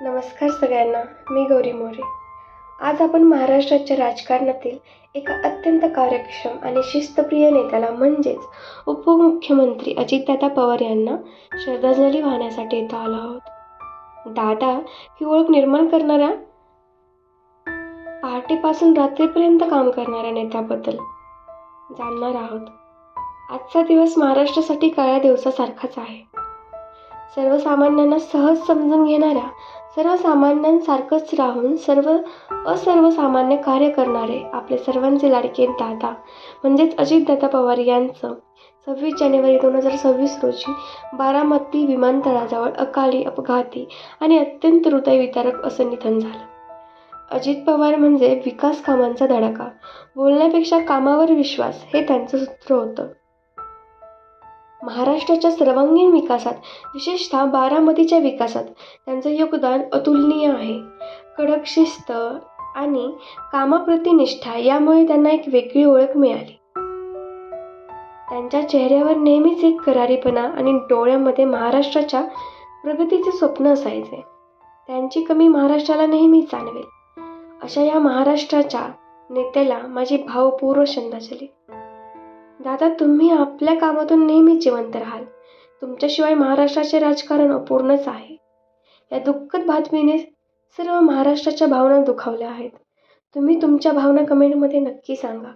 नमस्कार सगळ्यांना मी गौरी मोरे. आज आपण महाराष्ट्राच्या राजकारणातील एका अत्यंत कार्यक्षम आणि शिस्तप्रिय नेत्याला म्हणजेच उपमुख्यमंत्री अजितदादा पवार यांना श्रद्धांजली वाहण्यासाठी इथं आलो आहोत. दादा ही ओळख निर्माण करणाऱ्या पहाटेपासून रात्रीपर्यंत काम करणाऱ्या नेत्याबद्दल जाणणार आहोत. आजचा दिवस महाराष्ट्रासाठी काळ्या दिवसासारखाच आहे. सर्वसामान्यांना सहज समजून घेणाऱ्या सर्वसामान्यांसारखंच राहून सर्व असर्वसामान्य कार्य करणारे आपले सर्वांचे लाडके दादा म्हणजेच अजितदादा पवार यांचं सव्वीस जानेवारी दोन हजार सव्वीस रोजी बारामती विमानतळाजवळ अकाली अपघाती आणि अत्यंत हृदयविदारक असं निधन झालं. अजित पवार म्हणजे विकास कामांचा धडाका बोलण्यापेक्षा कामावर विश्वास हे त्यांचं सूत्र होतं. महाराष्ट्राच्या सर्वांगीण विकासात विशेषतः बारामतीच्या विकासात त्यांचं योगदान अतुलनीय आहे. कडक शिस्त आणि कामाप्रती निष्ठा यामुळे त्यांना एक वेगळी ओळख मिळाली. त्यांच्या चेहऱ्यावर नेहमीच एक करारीपणा आणि डोळ्यामध्ये महाराष्ट्राच्या प्रगतीचे स्वप्न असायचे. त्यांची कमी महाराष्ट्राला नेहमी जाणवेल. अशा या महाराष्ट्राच्या नेत्याला माझी भावपूर्व श्रद्धांजली. दादा तुम्ही आपल्या कामातून नेहमी जिवंत राहाल. तुमच्याशिवाय महाराष्ट्राचे राजकारण अपूर्णच आहे. या दुःखद बातमीने सर्व महाराष्ट्राच्या भावना दुखावल्या आहेत. तुम्ही तुमच्या भावना कमेंटमध्ये नक्की सांगा.